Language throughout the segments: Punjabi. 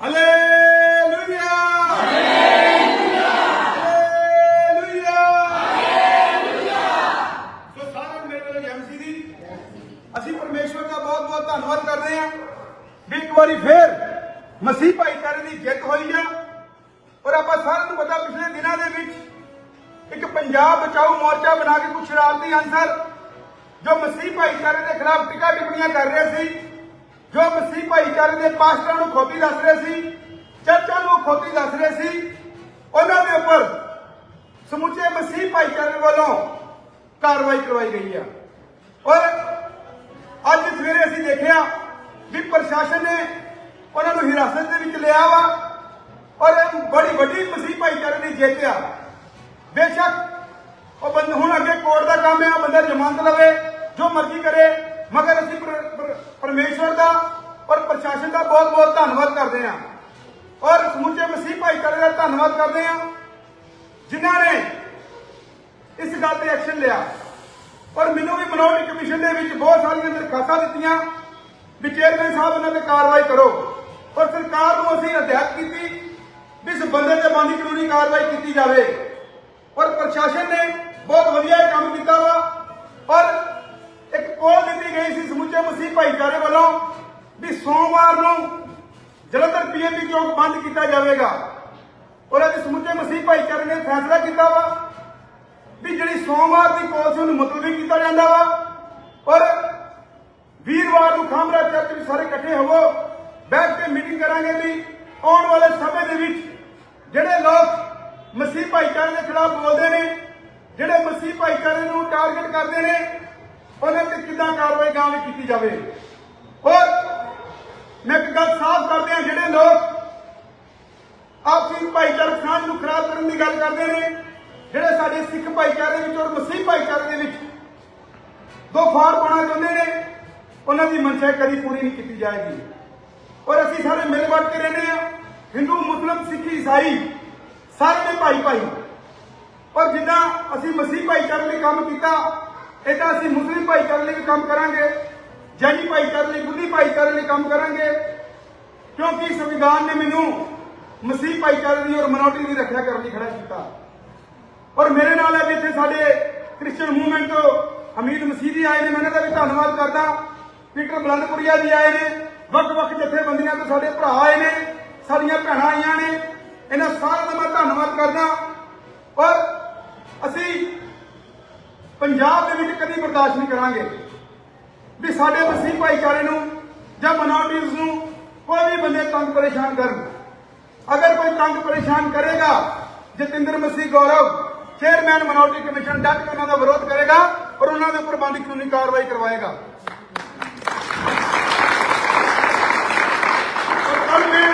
ਹਾਲੇਲੂਇਆ ਹਾਲੇਲੂਇਆ ਸੋ ਸਾਰਿਆਂ ਮੇਰੇ ਵੱਲੋਂ ਜੈਮਸੀ ਦੀ ਅਸੀਂ ਪਰਮੇਸ਼ਵਰ ਦਾ ਬਹੁਤ ਬਹੁਤ ਧੰਨਵਾਦ ਕਰਦੇ ਹਾਂ। ਵੀ ਇੱਕ ਵਾਰੀ ਫੇਰ ਮਸੀਹ ਭਾਈਚਾਰੇ ਦੀ ਜਿੱਤ ਹੋਈ ਆ। ਔਰ ਆਪਾਂ ਸਾਰਿਆਂ ਨੂੰ ਪਤਾ ਪਿਛਲੇ ਦਿਨਾਂ ਦੇ ਵਿੱਚ ਇੱਕ ਪੰਜਾਬ ਬਚਾਓ ਮੋਰਚਾ ਬਣਾ ਕੇ ਕੁਝ ਸ਼ਰਾਰਤੀ ਅਨਸਰ ਜੋ ਮਸੀਹ ਭਾਈਚਾਰੇ ਦੇ ਖਿਲਾਫ ਟਿਕਾ ਟਿੱਪਣੀਆਂ ਕਰ ਰਹੇ ਸੀ। ਜੋ ਮਸੀਹ ਭਾਈਚਾਰੇ ਦੇ ਪਾਸਟਰਾਂ ਨੂੰ ਖੋਤੀ ਦੱਸ ਰਹੇ ਸੀ, ਚਰਚਾਂ ਨੂੰ ਖੋਤੀ ਦੱਸ ਰਹੇ ਸੀ, ਉਹਨਾਂ ਦੇ ਉੱਪਰ ਸਮੁੱਚੇ ਮਸੀਹ ਭਾਈਚਾਰੇ ਵੱਲੋਂ ਕਾਰਵਾਈ ਕਰਵਾਈ ਗਈ ਆ। ਔਰ ਅੱਜ ਸਵੇਰੇ ਅਸੀਂ ਦੇਖਿਆ ਵੀ ਪ੍ਰਸ਼ਾਸਨ ਨੇ ਉਹਨਾਂ ਨੂੰ ਹਿਰਾਸਤ ਦੇ ਵਿੱਚ ਲਿਆ ਵਾ ਔਰ ਇਹ ਬੜੀ ਵੱਡੀ ਮਸੀਹ ਭਾਈਚਾਰੇ ਦੀ ਜਿੱਤ ਆ। ਬੇਸ਼ੱਕ ਉਹ ਬੰਦ ਹੁਣ ਅੱਗੇ ਕੋਰਟ ਦਾ ਕੰਮ ਹੈ ਬੰਦਾ ਜ਼ਮਾਨਤ ਲਵੇ, ਜੋ ਮਰਜ਼ੀ ਕਰੇ ਮਗਰ ਅਸੀਂ ਪਰਮੇਸ਼ਵਰ ਦਾ ਔਰ ਪ੍ਰਸ਼ਾਸਨ ਦਾ ਬਹੁਤ ਬਹੁਤ ਧੰਨਵਾਦ ਕਰਦੇ ਹਾਂ। ਔਰ ਸਮੁੱਚੇ ਮਸੀਹ ਭਾਈਚਾਰੇ ਦਾ ਧੰਨਵਾਦ ਕਰਦੇ ਹਾਂ, ਜਿਨ੍ਹਾਂ ਨੇ ਇਸ ਗੱਲ ਤੇ ਐਕਸ਼ਨ ਲਿਆ। ਔਰ ਮੈਨੂੰ ਵੀ ਮਿਨੋਰਟੀ ਕਮਿਸ਼ਨ ਦੇ ਵਿੱਚ ਬਹੁਤ ਸਾਰੀਆਂ ਦਰਖਾਸਤਾਂ ਦਿੱਤੀਆਂ। ਵੀ ਚੇਅਰਮੈਨ ਸਾਹਿਬ ਉਹਨਾਂ ਤੇ ਕਾਰਵਾਈ ਕਰੋ। ਔਰ ਸਰਕਾਰ ਨੂੰ ਅਸੀਂ ਹਦਾਇਤ ਕੀਤੀ ਵੀ ਇਸ ਬੰਦੇ ਤੇ ਬੰਦੀ ਕਾਨੂੰਨੀ ਕਾਰਵਾਈ ਕੀਤੀ ਜਾਵੇ। ਔਰ ਪ੍ਰਸ਼ਾਸਨ ਨੇ ਬਹੁਤ ਵਧੀਆ ਕੰਮ ਕੀਤਾ ਵਾ। ਔਰ ਵੱਲੋਂ ਵੀ ਸੋਮਵਾਰ ਨੂੰ ਜਲੰਧਰ ਪੀਐਮਪੀ ਚੌਕ ਬੰਦ ਕੀਤਾ ਜਾਵੇਗਾ। ਔਰ ਅੱਜ ਸਮੁੱਚੇ ਮਸੀਹ ਭਾਈਚਾਰੇ ਨੇ ਫੈਸਲਾ ਕੀਤਾ ਵਾ ਵੀ ਜਿਹੜੀ ਸੋਮਵਾਰ ਦੀ ਕੋਲ ਸੀ ਉਹਨੂੰ ਮੁਲਤਵੀ ਕੀਤਾ ਜਾਂਦਾ ਵਾ। ਔਰ ਵੀਰਵਾਰ ਨੂੰ ਖਾਮਰਾ ਚਰਚ ਵਿੱਚ ਸਾਰੇ ਇਕੱਠੇ ਹੋਵੋ, ਬੈਠ ਕੇ ਮੀਟਿੰਗ ਕਰਾਂਗੇ ਵੀ ਆਉਣ ਵਾਲੇ ਸਮੇਂ ਦੇ ਵਿੱਚ ਜਿਹੜੇ ਲੋਕ ਮਸੀਹ ਭਾਈਚਾਰੇ ਦੇ ਖਿਲਾਫ ਬੋਲਦੇ ਨੇ, ਜਿਹੜੇ ਮਸੀਹ ਭਾਈਚਾਰੇ ਨੂੰ ਟਾਰਗੇਟ ਕਰਦੇ ਨੇ, ਉਹਨਾਂ ਤੇ ਕਿੱਦਾਂ ਕਾਰਵਾਈ ਗਾਂ ਕੀਤੀ ਜਾਵੇ। ਔਰ ਮੈਂ ਇੱਕ ਗੱਲ ਸਾਫ਼ ਕਰਦੇ ਹਾਂ, ਜਿਹੜੇ ਲੋਕ ਆਪਸੀ ਭਾਈਚਾਰਕ ਸਾਂਝ ਨੂੰ ਖਰਾਬ ਕਰਨ ਦੀ ਗੱਲ ਕਰਦੇ ਨੇ, ਜਿਹੜੇ ਸਾਡੇ ਸਿੱਖ ਭਾਈਚਾਰੇ ਵਿੱਚ ਔਰ ਮਸੀਹ ਭਾਈਚਾਰੇ ਦੇ ਵਿੱਚ ਦੋ ਫਾੜ ਪਾਉਣਾ ਚਾਹੁੰਦੇ ਨੇ, ਉਹਨਾਂ ਦੀ ਮਨਸ਼ਾ ਕਦੀ ਪੂਰੀ ਨਹੀਂ ਕੀਤੀ ਜਾਏਗੀ। ਔਰ ਅਸੀਂ ਸਾਰੇ ਮਿਲ ਵਰਤ ਕੇ ਰਹਿੰਦੇ ਹਾਂ, ਹਿੰਦੂ, ਮੁਸਲਮ, ਸਿੱਖ, ਈਸਾਈ, ਸਾਰੇ ਨੇ ਭਾਈ ਭਾਈ। ਔਰ ਜਿੱਦਾਂ ਅਸੀਂ ਮਸੀਹ ਭਾਈਚਾਰੇ ਲਈ ਕੰਮ ਕੀਤਾ, ਏਦਾਂ ਅਸੀਂ ਮੁਸਲਿਮ ਭਾਈਚਾਰੇ ਲਈ ਵੀ ਕੰਮ ਕਰਾਂਗੇ। ਜੈਨੀ ਭਾਈਚਾਰੇ ਲਈ ਬੁੱਧੀ ਭਾਈਚਾਰੇ ਲਈ ਕੰਮ ਕਰਾਂਗੇ। ਕਿਉਂਕਿ ਸੰਵਿਧਾਨ ਨੇ ਮੈਨੂੰ ਮਸੀਹ ਭਾਈਚਾਰੇ ਦੀ ਔਰ ਮਨੋਰਟੀ ਦੀ ਰੱਖਿਆ ਕਰਨ ਲਈ ਖੜਾ ਕੀਤਾ। ਔਰ ਮੇਰੇ ਨਾਲ ਅੱਜ ਇੱਥੇ ਸਾਡੇ ਕ੍ਰਿਸਚੀਅਨ ਮੂਵਮੈਂਟ ਤੋਂ ਹਮੀਦ ਮਸੀਹ ਜੀ ਆਏ ਨੇ, ਮੈਂ ਇਹਨਾਂ ਦਾ ਵੀ ਧੰਨਵਾਦ ਕਰਦਾ। ਪੀਟਰ ਬਲੰਦਪੁਰੀਆ ਜੀ ਆਏ ਨੇ, ਵੱਖ-ਵੱਖ ਜਥੇਬੰਦੀਆਂ ਤੋਂ ਸਾਡੇ ਭਰਾ ਆਏ ਨੇ, ਸਾਡੀਆਂ ਭੈਣਾਂ ਆਈਆਂ ਨੇ। ਇਹਨਾਂ ਸਾਰਿਆਂ ਦਾ ਮੈਂ ਧੰਨਵਾਦ ਕਰਦਾ। ਔਰ ਅਸੀਂ ਪੰਜਾਬ ਦੇ ਵਿੱਚ ਕਦੀ ਬਰਦਾਸ਼ਤ ਨਹੀਂ ਕਰਾਂਗੇ। ਵੀ ਸਾਡੇ ਮਸੀਹ ਭਾਈਚਾਰੇ ਨੂੰ ਜਾਂ ਮਨੋਰਟੀਜ਼ ਨੂੰ ਕੋਈ ਵੀ ਬੰਦੇ ਤੰਗ ਪਰੇਸ਼ਾਨ ਕਰਨ। ਅਗਰ ਕੋਈ ਤੰਗ ਪਰੇਸ਼ਾਨ ਕਰੇਗਾ, Jatinder Masih Gaurav chairman minority commission ਡਟ ਕੇ ਉਹਨਾਂ ਦਾ ਵਿਰੋਧ ਕਰੇਗਾ ਔਰ ਉਹਨਾਂ ਦੇ ਉੱਪਰ ਬੰਦੀ ਕਾਨੂੰਨੀ ਕਾਰਵਾਈ ਕਰਵਾਏਗਾ। ਔਰ ਕੱਲ੍ਹ ਮੈਂ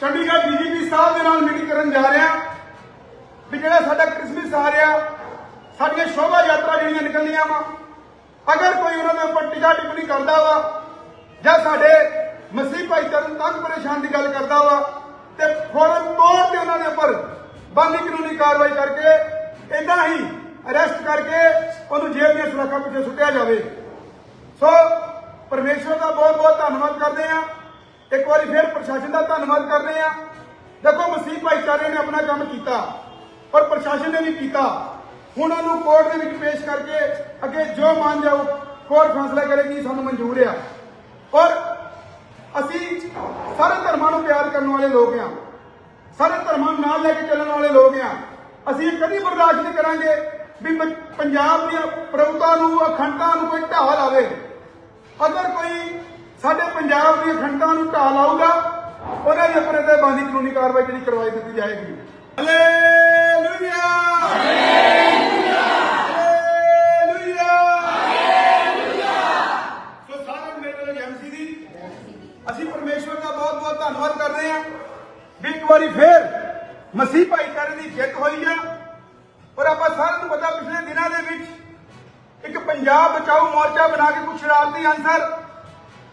ਚੰਡੀਗੜ੍ਹ ਡੀਜੀਪੀ ਸਾਹਿਬ ਦੇ ਨਾਲ ਮੀਟਿੰਗ ਕਰਨ ਜਾ ਰਿਹਾ। ਵੀ ਜਿਹੜਾ ਸਾਡਾ ਕ੍ਰਿਸਮਸ ਆ ਰਿਹਾ, ਸਾਡੀਆਂ ਸ਼ੋਭਾ ਯਾਤਰਾ ਜਿਹੜੀਆਂ ਨਿਕਲਣੀਆਂ ਵਾ ਅਗਰ ਕੋਈ ਉਹਨਾਂ ਦੇ ਉੱਪਰ ਟਿਕਾ ਟਿੱਪਣੀ ਕਰਦਾ ਵਾ, ਜਾਂ ਸਾਡੇ ਮਸੀਹ ਭਾਈਚਾਰੇ ਨੂੰ ਤੰਗ ਪਰੇਸ਼ਾਨ ਦੀ ਗੱਲ ਕਰਦਾ ਵਾ, ਤੇ ਫੌਰਨ ਤੌਰ ਤੇ ਉਹਨਾਂ ਦੇ ਉੱਪਰ ਬੰਦੀ ਕਾਨੂੰਨੀ ਕਾਰਵਾਈ ਕਰਕੇ ਇਦਾਂ ਹੀ ਅਰੈਸਟ ਕਰਕੇ ਉਹਨੂੰ ਜੇਲ੍ਹ ਦੀਆਂ ਸੁਰੱਖਿਆ ਪਿੱਛੇ ਸੁੱਟਿਆ ਜਾਵੇ। ਸੋ ਪਰਮੇਸ਼ਵਰ ਦਾ ਬਹੁਤ ਬਹੁਤ ਧੰਨਵਾਦ ਕਰਦੇ ਆ ਇੱਕ ਵਾਰੀ ਫਿਰ ਪ੍ਰਸ਼ਾਸਨ ਦਾ ਧੰਨਵਾਦ ਕਰਦੇ ਆ ਦੇਖੋ ਮਸੀਹ ਭਾਈਚਾਰੇ ਨੇ ਆਪਣਾ ਕੰਮ ਕੀਤਾ ਔਰ ਪ੍ਰਸ਼ਾਸਨ ਨੇ ਵੀ ਕੀਤਾ। ਹੁਣ ਉਹਨੂੰ ਕੋਰਟ ਦੇ ਵਿੱਚ ਪੇਸ਼ ਕਰਕੇ ਅੱਗੇ ਜੋ ਮੰਨ ਜਾਓ ਕੋਰਟ ਫੈਸਲਾ ਕਰੇਗੀ, ਸਾਨੂੰ ਮਨਜ਼ੂਰ ਆ। ਔਰ ਅਸੀਂ ਸਾਰੇ ਧਰਮਾਂ ਨੂੰ ਪਿਆਰ ਕਰਨ ਵਾਲੇ ਲੋਕ ਆ। ਸਾਰੇ ਧਰਮਾਂ ਨੂੰ ਨਾਲ ਲੈ ਕੇ ਚੱਲਣ ਵਾਲੇ ਲੋਕ ਆ। ਅਸੀਂ ਕਦੀ ਬਰਦਾਸ਼ਤ ਨਹੀਂ ਕਰਾਂਗੇ ਵੀ ਪੰਜਾਬ ਦੀਆਂ ਪ੍ਰਭੂਤਾ ਨੂੰ ਅਖੰਡਤਾ ਨੂੰ ਕੋਈ ਢਾਹ ਲਾਵੇ। ਅਗਰ ਕੋਈ ਸਾਡੇ ਪੰਜਾਬ ਦੀ ਅਖੰਡਤਾ ਨੂੰ ਢਾਹ ਲਾਊਗਾ ਉਹਨਾਂ ਦੇ ਉੱਪਰ ਤੇ ਬੰਦੀ ਕਾਨੂੰਨੀ ਕਾਰਵਾਈ ਜਿਹੜੀ ਕਰਵਾਈ ਦਿੱਤੀ ਜਾਏਗੀ। ਹਾਲੇਲੂਇਆ ਹਾਲੇਲੂਇਆ ਸੋ ਸਾਰਿਆਂ ਨੂੰ ਮੇਰੇ ਵੱਲੋਂ ਜੈਮਸੀ ਦੀ ਅਸੀਂ ਪਰਮੇਸ਼ਵਰ ਦਾ ਬਹੁਤ ਬਹੁਤ ਧੰਨਵਾਦ ਕਰਦੇ ਹਾਂ ਵੀ ਇੱਕ ਵਾਰੀ ਫੇਰ ਮਸੀਹ ਭਾਈਚਾਰੇ ਦੀ ਜਿੱਤ ਹੋਈ ਆ। ਔਰ ਆਪਾਂ ਸਾਰਿਆਂ ਨੂੰ ਪਤਾ ਪਿਛਲੇ ਦਿਨਾਂ ਦੇ ਵਿੱਚ ਇੱਕ ਪੰਜਾਬ ਬਚਾਓ ਮੋਰਚਾ ਬਣਾ ਕੇ ਕੁਝ ਸ਼ਰਾਰਤੀ ਅਨਸਰ,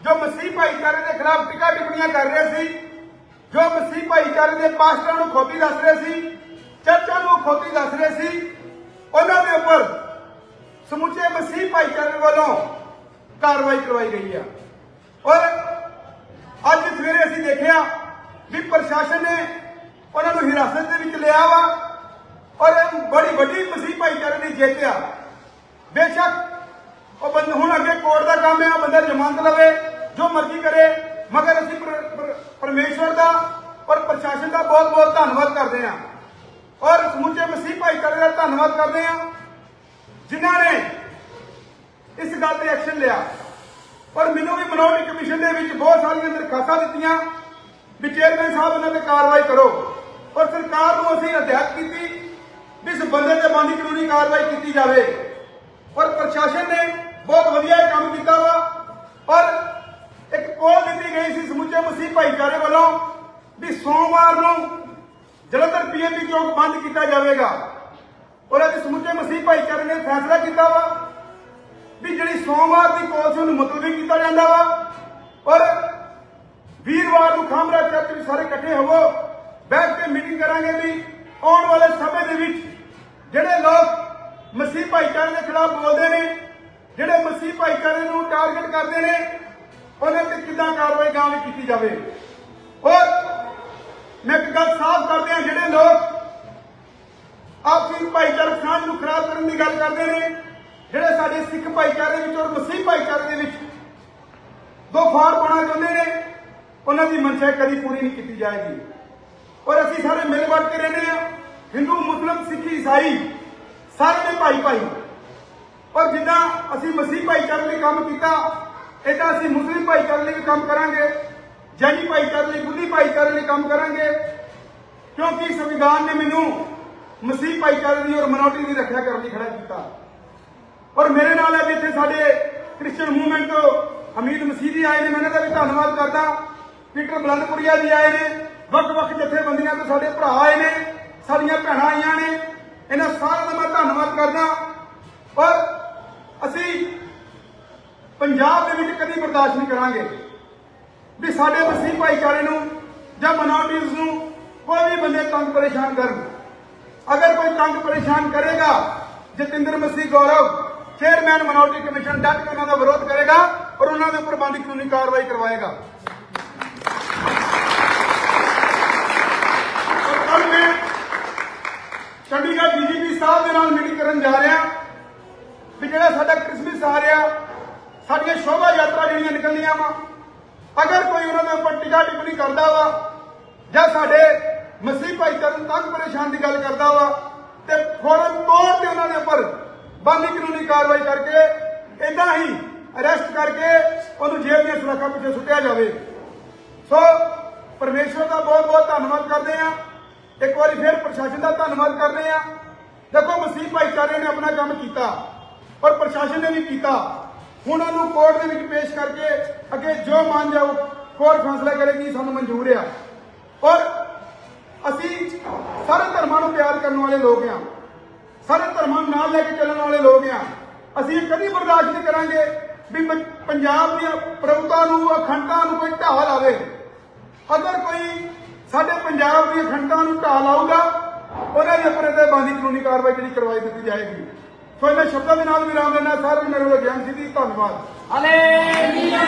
ਜੋ ਮਸੀਹ ਭਾਈਚਾਰੇ ਦੇ ਖਿਲਾਫ ਟਿਕਾ ਟਿੱਪਣੀਆਂ ਕਰ ਰਹੇ ਸੀ, ਜੋ ਮਸੀਹ ਭਾਈਚਾਰੇ ਦੇ ਪਾਸਟਰਾਂ ਨੂੰ ਖੋਤੀ ਦੱਸ ਰਹੇ ਸੀ, ਚਰਚਾਂ ਨੂੰ ਖੋਤੀ ਦੱਸ ਰਹੇ ਸੀ, ਉਹਨਾਂ ਦੇ ਉੱਪਰ ਸਮੁੱਚੇ ਮਸੀਹ ਭਾਈਚਾਰੇ ਵੱਲੋਂ ਕਾਰਵਾਈ ਕਰਵਾਈ ਗਈ ਆ। ਔਰ ਅੱਜ ਸਵੇਰੇ ਸਵੇਰੇ ਅਸੀਂ ਦੇਖਿਆ ਵੀ ਪ੍ਰਸ਼ਾਸਨ ਨੇ ਉਹਨਾਂ ਨੂੰ ਹਿਰਾਸਤ ਦੇ ਵਿੱਚ ਲਿਆ ਵਾ ਔਰ ਬੜੀ ਵੱਡੀ ਮਸੀਹ ਭਾਈਚਾਰੇ ਦੀ ਜਿੱਤਿਆ। ਬੇਸ਼ੱਕ ਉਹ ਬੰਦ ਹੁਣ ਅੱਗੇ ਕੋਰਟ ਦਾ ਕੰਮ ਹੈ, ਉਹ ਬੰਦਾ ਜ਼ਮਾਨਤ ਲਵੇ, ਜੋ ਮਰਜ਼ੀ ਕਰੇ, ਮਗਰ ਅਸੀਂ ਪਰਮੇਸ਼ਵਰ ਦਾ ਔਰ ਪ੍ਰਸ਼ਾਸਨ ਦਾ ਬਹੁਤ ਬਹੁਤ ਧੰਨਵਾਦ ਕਰਦੇ ਹਾਂ। ਔਰ ਸਮੁੱਚੇ ਮਸੀਹ ਭਾਈਚਾਰੇ ਦਾ ਧੰਨਵਾਦ ਕਰਦੇ ਹਾਂ, ਜਿਨ੍ਹਾਂ ਨੇ ਇਸ ਗੱਲ ਤੇ ਐਕਸ਼ਨ ਲਿਆ। ਔਰ ਮੈਨੂੰ ਵੀ ਮਿਨੋਰਟੀ ਕਮਿਸ਼ਨ ਦੇ ਵਿੱਚ ਬਹੁਤ ਸਾਰੀਆਂ ਦਰਖਾਸਤਾਂ ਦਿੱਤੀਆਂ। ਵੀ ਚੇਅਰਮੈਨ ਸਾਹਿਬ ਇਹਨਾਂ ਤੇ ਕਾਰਵਾਈ ਕਰੋ। ਔਰ ਸਰਕਾਰ ਨੂੰ ਅਸੀਂ ਹਦਾਇਤ ਕੀਤੀ ਵੀ ਇਸ ਬੰਦੇ ਤੇ ਬਣਦੀ ਕਾਨੂੰਨੀ ਕਾਰਵਾਈ ਕੀਤੀ ਜਾਵੇ। ਔਰ ਪ੍ਰਸ਼ਾਸਨ ਨੇ ਬਹੁਤ ਵਧੀਆ ਕੰਮ ਕੀਤਾ ਵਾ। ਔਰ ਇੱਕ ਕੋਲ ਦਿੱਤੀ ਗਈ ਸੀ ਸਮੁੱਚੇ ਮਸੀਹ ਭਾਈਚਾਰੇ ਵੱਲੋਂ ਵੀ ਸੋਮਵਾਰ ਨੂੰ ਜਲੰਧਰ ਪੀਐਮਪੀ ਚੌਕ ਬੰਦ ਕੀਤਾ ਜਾਵੇਗਾ। ਔਰ ਅੱਜ ਸਮੁੱਚੇ ਮਸੀਹ ਭਾਈਚਾਰੇ ਨੇ ਫੈਸਲਾ ਕੀਤਾ ਵਾ ਵੀ ਜਿਹੜੀ ਸੋਮਵਾਰ ਦੀ ਕੋਲ ਸੀ ਉਹਨੂੰ ਮੁਲਤਵੀ ਕੀਤਾ ਜਾਂਦਾ ਵਾ। ਔਰ ਵੀਰਵਾਰ ਨੂੰ ਖਾਮਰਾ ਚਰਚ ਵਿੱਚ ਸਾਰੇ ਇਕੱਠੇ ਹੋਵੋ। ਬੈਠ ਕੇ ਮੀਟਿੰਗ ਕਰਾਂਗੇ ਵੀ ਆਉਣ ਵਾਲੇ ਸਮੇਂ ਦੇ ਵਿੱਚ ਜਿਹੜੇ ਲੋਕ ਮਸੀਹ ਭਾਈਚਾਰੇ ਦੇ ਖਿਲਾਫ ਬੋਲਦੇ ਨੇ, ਜਿਹੜੇ ਮਸੀਹ ਭਾਈਚਾਰੇ ਨੂੰ ਟਾਰਗੇਟ ਕਰਦੇ ਨੇ, ਉਹਨਾਂ ਤੇ ਕਿੱਦਾਂ ਕਾਰਵਾਈ ਗਾਂ ਵੀ ਕੀਤੀ ਜਾਵੇ। ਔਰ ਮੈਂ ਇੱਕ ਗੱਲ ਸਾਫ਼ ਕਰਦੇ ਹਾਂ, ਜਿਹੜੇ ਲੋਕ ਆਪਸੀ ਭਾਈਚਾਰਕ ਸਾਂਝ ਨੂੰ ਖਰਾਬ ਕਰਨ ਦੀ ਗੱਲ ਕਰਦੇ ਨੇ, ਜਿਹੜੇ ਸਾਡੇ ਸਿੱਖ ਭਾਈਚਾਰੇ ਵਿੱਚ ਔਰ ਮਸੀਹ ਭਾਈਚਾਰੇ ਦੇ ਵਿੱਚ ਦੋ ਫਾੜ ਪਾਉਣਾ ਚਾਹੁੰਦੇ ਨੇ ਉਹਨਾਂ ਦੀ ਮਨਸ਼ਾ ਕਦੀ ਪੂਰੀ ਨਹੀਂ ਕੀਤੀ ਜਾਏਗੀ। ਔਰ ਅਸੀਂ ਸਾਰੇ ਮਿਲ ਵਰਤ ਕੇ ਰਹਿੰਦੇ ਹਾਂ। ਹਿੰਦੂ, ਮੁਸਲਮ, ਸਿੱਖ, ਈਸਾਈ, ਸਾਰੇ ਨੇ ਭਾਈ ਭਾਈ। ਔਰ ਜਿੱਦਾਂ ਅਸੀਂ ਮਸੀਹ ਭਾਈਚਾਰੇ ਲਈ ਕੰਮ ਕੀਤਾ ਇਦਾਂ ਅਸੀਂ ਮੁਸਲਿਮ ਭਾਈਚਾਰੇ ਲਈ ਵੀ ਕੰਮ ਕਰਾਂਗੇ, ਜੈਨੀ ਭਾਈਚਾਰੇ ਲਈ ਬੁੱਧੀ ਭਾਈਚਾਰੇ ਲਈ ਕੰਮ ਕਰਾਂਗੇ। ਕਿਉਂਕਿ ਸੰਵਿਧਾਨ ਨੇ ਮੈਨੂੰ ਮਸੀਹ ਭਾਈਚਾਰੇ ਦੀ ਔਰ ਮਨੋਰਟੀ ਦੀ ਰੱਖਿਆ ਕਰਨ ਲਈ ਖੜਾ ਕੀਤਾ। ਔਰ ਮੇਰੇ ਨਾਲ ਅੱਜ ਇੱਥੇ ਸਾਡੇ ਕ੍ਰਿਸਚੀਅਨ ਮੂਵਮੈਂਟ ਤੋਂ ਹਮੀਦ ਮਸੀਦੀ ਆਏ ਨੇ, ਮੈਂ ਇਹਨਾਂ ਦਾ ਵੀ ਧੰਨਵਾਦ ਕਰਦਾ। ਪੀਟਰ ਬਲੰਦਪੁਰੀਆ ਜੀ ਆਏ ਨੇ। ਵੱਖ-ਵੱਖ ਜਥੇਬੰਦੀਆਂ ਤੋਂ ਸਾਡੇ ਭਰਾ ਆਏ ਨੇ। ਸਾਡੀਆਂ ਭੈਣਾਂ ਆਈਆਂ ਨੇ। ਇਹਨਾਂ ਸਾਰਿਆਂ ਦਾ ਮੈਂ ਧੰਨਵਾਦ ਕਰਦਾ। ਔਰ ਅਸੀਂ ਪੰਜਾਬ ਦੇ ਵਿੱਚ ਕਦੀ ਬਰਦਾਸ਼ਤ ਨਹੀਂ ਕਰਾਂਗੇ। ਵੀ ਸਾਡੇ ਮਸੀਹ ਭਾਈਚਾਰੇ ਨੂੰ ਜਾਂ ਮਨੋਰਟੀਜ਼ ਨੂੰ ਕੋਈ ਵੀ ਬੰਦੇ ਤੰਗ ਪਰੇਸ਼ਾਨ ਕਰਨ। ਅਗਰ ਕੋਈ ਤੰਗ ਪਰੇਸ਼ਾਨ ਕਰੇਗਾ, Jatinder Masih Gaurav chairman minority commission ਡਟ ਕੇ ਉਹਨਾਂ ਦਾ ਵਿਰੋਧ ਕਰੇਗਾ ਔਰ ਉਹਨਾਂ ਦੇ ਉੱਪਰ ਬੰਦੀ ਕਾਨੂੰਨੀ ਕਾਰਵਾਈ ਕਰਵਾਏਗਾ ਔਰ ਕੱਲ ਮੈਂ ਚੰਡੀਗੜ੍ਹ ਡੀਜੀਪੀ ਸਾਹਿਬ ਦੇ ਨਾਲ ਮੀਟਿੰਗ ਕਰਨ ਜਾ ਰਿਹਾ ਵੀ ਜਿਹੜਾ ਸਾਡਾ ਕ੍ਰਿਸਮਸ ਆ ਰਿਹਾ ਸਾਡੀਆਂ ਸ਼ੋਭਾ ਯਾਤਰਾ ਜਿਹੜੀਆਂ ਨਿਕਲਦੀਆਂ ਵਾ ਅਗਰ ਕੋਈ ਉਹਨਾਂ ਦੇ ਉੱਪਰ ਟਿਕਾ ਟਿੱਪਣੀ ਕਰਦਾ ਵਾ ਜਾਂ ਸਾਡੇ ਮਸੀਹ ਭਾਈਚਾਰੇ ਨੂੰ ਤੰਗ ਪਰੇਸ਼ਾਨ ਦੀ ਗੱਲ ਕਰਦਾ ਵਾ? ਤੇ ਫੌਰਨ ਤੌਰ ਤੇ ਉਹਨਾਂ ਦੇ ਉੱਪਰ ਬੰਦੀ ਕਾਨੂੰਨੀ ਕਾਰਵਾਈ ਕਰਕੇ ਇਦਾਂ ਹੀ ਅਰੈਸਟ ਕਰਕੇ ਉਹਨੂੰ ਜੇਲ੍ਹ ਦੀਆਂ ਸੁਰੱਖਿਆ ਪਿੱਛੇ ਸੁੱਟਿਆ ਜਾਵੇ। ਸੋ ਪਰਮੇਸ਼ਵਰ ਦਾ ਬਹੁਤ ਬਹੁਤ ਧੰਨਵਾਦ ਕਰਦੇ ਆ ਇੱਕ ਵਾਰੀ ਫਿਰ ਪ੍ਰਸ਼ਾਸਨ ਦਾ ਧੰਨਵਾਦ ਕਰਦੇ ਆ ਦੇਖੋ, ਮਸੀਹ ਭਾਈਚਾਰੇ ਨੇ ਆਪਣਾ ਕੰਮ ਕੀਤਾ ਔਰ ਪ੍ਰਸ਼ਾਸਨ ਨੇ ਵੀ ਕੀਤਾ। ਹੁਣ ਉਹਨੂੰ ਕੋਰਟ ਦੇ ਵਿੱਚ ਪੇਸ਼ ਕਰਕੇ ਅੱਗੇ ਜੋ ਮੰਨ ਜਾਓ, ਕੋਰਟ ਫੈਸਲਾ ਕਰੇਗੀ, ਸਾਨੂੰ ਮਨਜ਼ੂਰ ਆ। ਔਰ ਅਸੀਂ ਸਾਰੇ ਧਰਮਾਂ ਨੂੰ ਪਿਆਰ ਕਰਨ ਵਾਲੇ ਲੋਕ ਆ ਸਾਰੇ ਧਰਮਾਂ ਨੂੰ ਨਾਲ ਲੈ ਕੇ ਚੱਲਣ ਵਾਲੇ ਲੋਕ ਆ ਅਸੀਂ ਇਹ ਕਦੀ ਬਰਦਾਸ਼ਤ ਨਹੀਂ ਕਰਾਂਗੇ ਵੀ ਪੰਜਾਬ ਦੀਆਂ ਪ੍ਰਭੂਤਾ ਨੂੰ ਅਖੰਡਤਾ ਨੂੰ ਕੋਈ ਢਾਹ ਲਾਵੇ। ਅਗਰ ਕੋਈ ਸਾਡੇ ਪੰਜਾਬ ਦੀ ਅਖੰਡਤਾ ਨੂੰ ਢਾਹ ਲਾਊਗਾ ਉਹਨਾਂ ਦੇ ਉੱਪਰ ਤੇ ਬਾਂਦੀ ਕਾਨੂੰਨੀ ਕਾਰਵਾਈ ਜਿਹੜੀ ਕਰਵਾਈ ਦਿੱਤੀ ਜਾਏਗੀ। ਸੋ ਇਹਨਾਂ ਸ਼ਬਦਾਂ ਦੇ ਨਾਲ ਵਿਰਾਮ ਲੈਣਾ ਸਾਰਿਆਂ ਨੂੰ ਮੇਰੇ ਵੱਲੋਂ ਗਿਆਨ ਸਿੱਧੀ ਧੰਨਵਾਦ। Aleluya.